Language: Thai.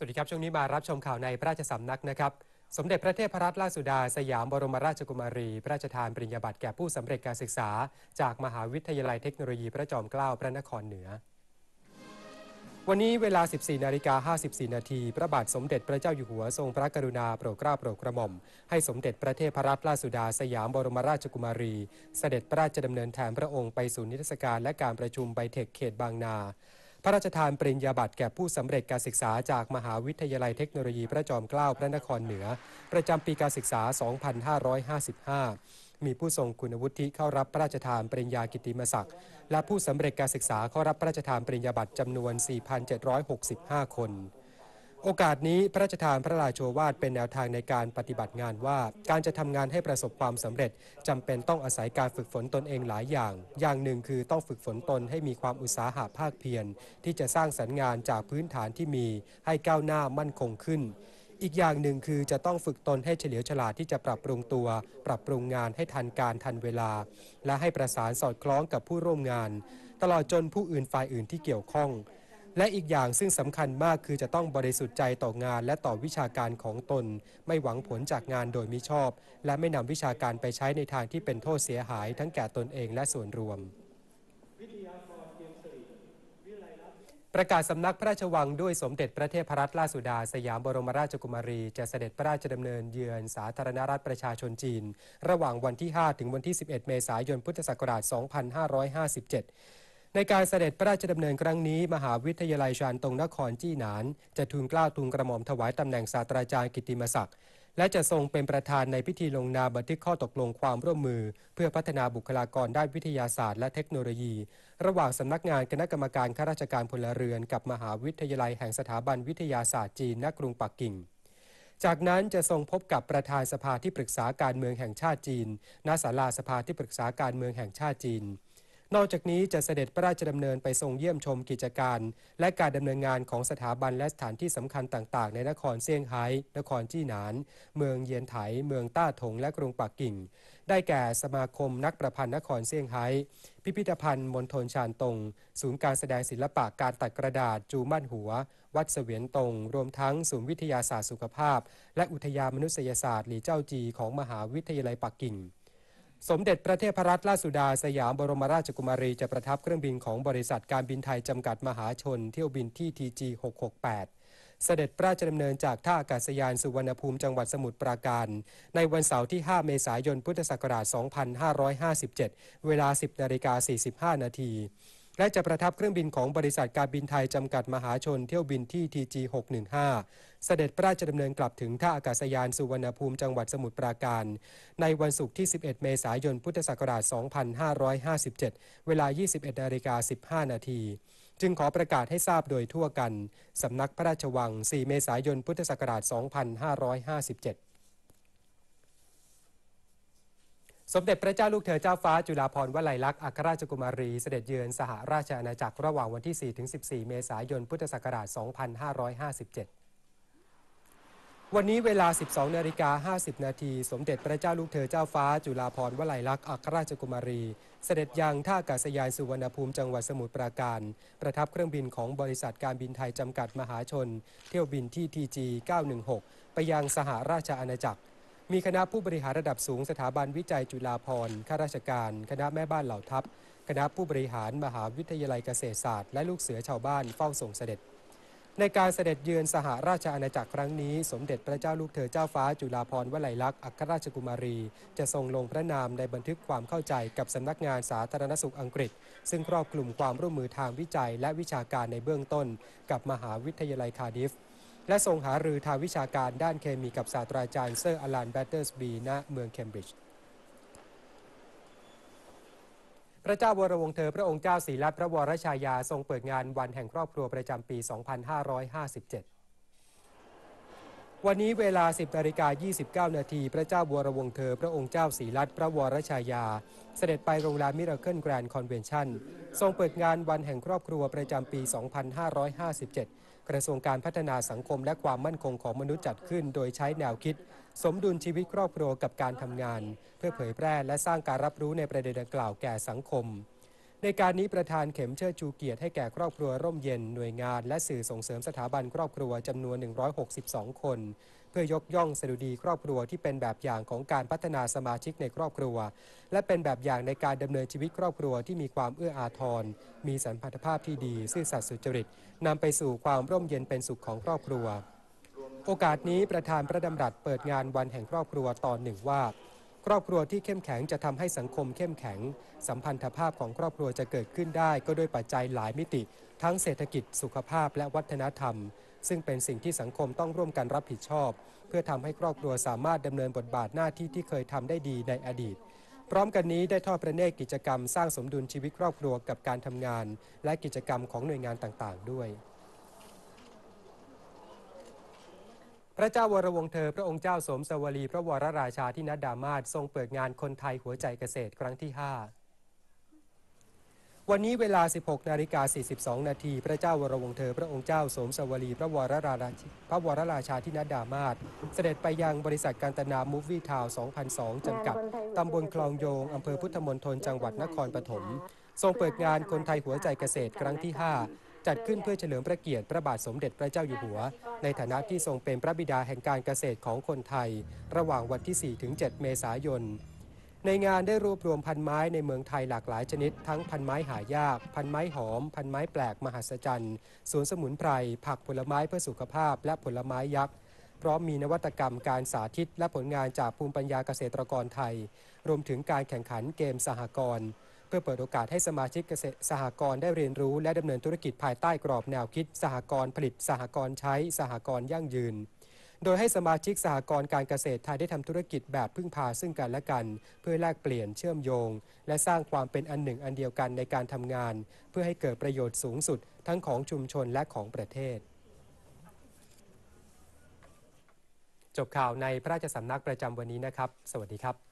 สวัสดีครับ ช่วงนี้มารับชมข่าวในพระราชสำนักนะครับ สมเด็จพระเทพรัตนราชสุดา สยามบรมราชกุมารี พระราชทานปริญญาบัตรแก่ผู้สำเร็จการศึกษา จากมหาวิทยาลัยเทคโนโลยีพระจอมเกล้าพระนครเหนือ วันนี้เวลา 14นาฬิกา54 นาทีพระบาทสมเด็จพระเจ้าอยู่หัวทรงพระกรุณาโปรดเกล้าโปรดกระหม่อม ให้สมเด็จพระเทพรัตนราชสุดา สยามบรมราชกุมารี เสด็จพระราชดำเนินแทนพระองค์ไปสู่นิทรรศการและการประชุมไบเทคเขตบางนา พระราชทานปริญญาบัตรแก่ผู้สำเร็จการศึกษาจากมหาวิทยาลัยเทคโนโลยีพระจอมเกล้าพระนครเหนือ ประจำปีการศึกษา 2555 มีผู้ทรงคุณวุฒิเข้ารับพระราชทานปริญญากิติมศักดิ์และผู้สำเร็จการศึกษาเข้ารับพระราชทานปริญญาบัตรจำนวน 4,765 คน โอกาสนี้พระราชทานพระราโชวาทเป็นแนวทางในการปฏิบัติงานว่า การจะทำงานให้ประสบความสำเร็จจำเป็นต้องอาศัยการฝึกฝนตนเองหลายอย่าง อย่างหนึ่งคือต้องฝึกฝนตนให้มีความอุตสาหะภาคเพียรที่จะสร้างสรรค์งานจากพื้นฐานที่มีให้ก้าวหน้ามั่นคงขึ้น อีกอย่างหนึ่งคือจะต้องฝึกตนให้เฉลียวฉลาดที่จะปรับปรุงตัว ปรับปรุงงานให้ทันการทันเวลา และให้ประสานสอดคล้องกับผู้ร่วมงาน ตลอดจนผู้อื่นฝ่ายอื่นที่เกี่ยวข้อง และอีกอย่างซึ่งสำคัญมากคือจะต้องบริสุทธิ์ใจต่องานและต่อวิชาการของตน ไม่หวังผลจากงานโดยมิชอบ และไม่นำวิชาการไปใช้ในทางที่เป็นโทษเสียหายทั้งแก่ตนเองและส่วนรวมประกาศสำนักพระราชวังด้วยสมเด็จพระเทพรัตนราชสุดา สยามบรมราชกุมารี จะเสด็จพระราชดำเนินเยือนสาธารณรัฐประชาชนจีน ระหว่างวันที่ 5 ถึงวันที่ 11 เมษายนพุทธศักราช 2557 ในการเสด็จพระราชดำเนินครั้งนี้ มหาวิทยาลัยชานตงนครจี้หนาน จะทูลเกล้าทูลกระหม่อมถวายตำแหน่งศาสตราจารย์กิติมศักดิ์และจะทรงเป็นประธานในพิธีลงนามบันทึกข้อตกลงความร่วมมือ เพื่อพัฒนาบุคลากรด้านวิทยาศาสตร์และเทคโนโลยี ระหว่างสำนักงานคณะกรรมการข้าราชการพลเรือน กับมหาวิทยาลัยแห่งสถาบันวิทยาศาสตร์จีนณกรุงปักกิ่ง จากนั้นจะทรงพบกับประธานสภาที่ปรึกษาการเมืองแห่งชาติจีนณศาลาสภาที่ปรึกษาการเมืองแห่งชาติจีน นอกจากนี้จะเสด็จพระราชดำเนินไปทรงเยี่ยมชมกิจการ และการดำเนินงานของสถาบันและสถานที่สำคัญต่างๆ ในนครเซี่ยงไฮ้ นครจี้หนาน เมืองเยียนไถ เมืองต้าถง และกรุงปักกิ่ง ได้แก่สมาคมนักประพันธ์นครเซี่ยงไฮ้ พิพิธภัณฑ์มณฑลชานตง ศูนย์การแสดงศิลปะการตัดกระดาษจูมั่นหัว วัดเสวียนตง รวมทั้งศูนย์วิทยาศาสตร์สุขภาพ และอุทยานมนุษยศาสตร์หลีเจ้าจีของมหาวิทยาลัยปักกิ่ง สมเด็จพระเทพรัตนราชสุดาสยามบรมราชกุมารีจะประทับเครื่องบินของบริษัทการบินไทยจำกัดมหาชนเที่ยวบินที่ TG 668 เสด็จพระราชดำเนินจากท่าอากาศยานสุวรรณภูมิจังหวัดสมุทรปราการ ในวันเสาร์ที่ 5 เมษายนพุทธศักราช 2557 เวลา 10นาฬิกา45 นาที และจะประทับเครื่องบินของบริษัทการบินไทยจำกัดมหาชนเที่ยวบินที่ TG 615 เสด็จพระราชดำเนินกลับถึงท่าอากาศยานสุวรรณภูมิจังหวัดสมุทรปราการ ในวันศุกร์ที่ 11 เมษายน พุทธศักราช 2557 เวลา 21นาฬิกา15 นาทีจึงขอประกาศให้ทราบโดยทั่วกัน สำนักพระราชวัง 4 เมษายน พุทธศักราช 2557 สมเด็จพระเจ้าลูกเธอเจ้าฟ้าจุฬาภรณ์วลัยลักษณ์อัครราชกุมารีเสด็จเยือนสหราชอาณาจักรระหว่างวันที่4-14 เมษายน พุทธศักราช 2557 วันนี้เวลา 12 นาฬิกา 50 นาที สมเด็จพระเจ้าลูกเธอเจ้าฟ้า จุฬาภรณ์วลัยลักษณ์อัครราชกุมารี เสด็จยังท่าอากาศยานสุวรรณภูมิจังหวัดสมุทรปราการ ประทับเครื่องบินของบริษัทการบินไทยจำกัดมหาชน เที่ยวบินที่ TG 916 ไปยังสหราชอาณาจักร มีคณะผู้บริหารระดับสูงสถาบันวิจัยจุฬาภรณ์ข้าราชการ คณะแม่บ้านเหล่าทัพ คณะผู้บริหารมหาวิทยาลัยเกษตรศาสตร์ และลูกเสือชาวบ้านเฝ้าส่งเสด็จ ในการเสด็จเยือนสหราชอาณาจักรครั้งนี้ สมเด็จพระเจ้าลูกเธอเจ้าฟ้าจุฬาภรณ์วลัยลักษณ์อัครราชกุมารี จะทรงลงพระนามในบันทึกความเข้าใจกับสำนักงานสาธารณสุขอังกฤษ ซึ่งครอบคลุมความร่วมมือทางวิจัยและวิชาการในเบื้องต้น กับมหาวิทยาลัยคาร์ดิฟ และทรงหารือทางวิชาการด้านเคมีกับศาสตราจารย์เซอร์อลันแบตเตอร์สบีณเมืองเคมบริดจ์พระเจ้าวรวงศ์เธอพระองค์เจ้าศรีรัตน์พระวรชายาทรงเปิดงานวันแห่งครอบครัวประจำปี 2557 วันนี้เวลา 10นาฬิกา29 นาที พระเจ้าบัวรวงเธอ พระองค์เจ้าศรีรัตน์พระวรชายา เสด็จไปโรงแรมมิราเคิลแกรนด์คอนเวนชั่น ทรงเปิดงานวันแห่งครอบครัวประจำปี 2557 กระทรวงการพัฒนาสังคมและความมั่นคงของมนุษย์จัดขึ้น โดยใช้แนวคิด สมดุลชีวิตครอบครัวกับการทำงาน เพื่อเผยแพร่และสร้างการรับรู้ในประเด็นดังกล่าวแก่สังคม ในการนี้ประธานเข็มเชิดชูเกียรติให้แก่ครอบครัวร่มเย็นหน่วยงานและสื่อส่งเสริมสถาบันครอบครัวจำนวน 162 คน เพื่อยกย่องสดุดีครอบครัวที่เป็นแบบอย่างของการพัฒนาสมาชิกในครอบครัว และเป็นแบบอย่างในการดำเนินชีวิตครอบครัวที่มีความเอื้ออาทร มีสัมพันธภาพที่ดี ซื่อสัตย์สุจริตนำไปสู่ความร่มเย็นเป็นสุขของครอบครัว โอกาสนี้ประธานพระดำรัสเปิดงานวันแห่งครอบครัวตอนหนึ่งว่า ครอบครัวที่เข้มแข็งจะทำให้สังคมเข้มแข็ง สัมพันธภาพของครอบครัวจะเกิดขึ้นได้ ก็ด้วยปัจจัยหลายมิติ ทั้งเศรษฐกิจสุขภาพและวัฒนธรรม ซึ่งเป็นสิ่งที่สังคมต้องร่วมกันรับผิดชอบ เพื่อทำให้ครอบครัวสามารถดำเนินบทบาทหน้าที่ที่เคยทำได้ดีในอดีต พร้อมกันนี้ได้ทอดพระเนตรกิจกรรม สร้างสมดุลชีวิตครอบครัวกับการทำงาน และกิจกรรมของหน่วยงานต่างๆ ด้วย พระเจ้าวรวงเธอ พระองค์เจ้าสมสวลี พระวรราชาที่นัดดามาศทรงเปิดงานคนไทยหัวใจเกษตรครั้งที่ 5 วันนี้เวลา 16นาฬิกา42 นาที พระเจ้าวรวงเธอ พระองค์เจ้าสมสวลี พระวรราชาพระวรราชาที่นัดดามาศเสด็จไปยังบริษัทการตนามูฟวี่ทาว2002จำกัดตำบลคลองโยงอำเภอพุทธมณฑลจังหวัดนครปฐมทรงเปิดงานคนไทยหัวใจเกษตรครั้งที่ 5 จัดขึ้นเพื่อเฉลิมพระเกียรติพระบาทสมเด็จพระเจ้าอยู่หัว ในฐานะที่ทรงเป็นพระบิดาแห่งการเกษตรของคนไทย ระหว่างวันที่ 4-7 เมษายน ในงานได้รวบรวมพันไม้ในเมืองไทยหลากหลายชนิด ทั้งพันไม้หายาก พันไม้หอม พันไม้แปลกมหัศจรรย์สวนสมุนไพรผักผลไม้เพื่อสุขภาพ และผลไม้ยักษ์พร้อมมีนวัตกรรมการสาธิต และผลงานจากภูมิปัญญาเกษตรกรไทย รวมถึงการแข่งขันเกมสหกรณ์ เพื่อเปิดโอกาสให้สมาชิกเกษตรสหกรณ์ได้เรียนรู้ และดำเนินธุรกิจภายใต้กรอบแนวคิด สหกรณ์ผลิต สหกรณ์ใช้ สหกรณ์ยั่งยืน โดยให้สมาชิกสหกรณ์การเกษตรไทยได้ทำธุรกิจแบบพึ่งพาซึ่งกันและกัน เพื่อแลกเปลี่ยนเชื่อมโยง และสร้างความเป็นอันหนึ่งอันเดียวกันในการทำงาน เพื่อให้เกิดประโยชน์สูงสุด ทั้งของชุมชนและของประเทศจบข่าวในพระราชสำนักประจำวันนี้นะครับ สวัสดีครับ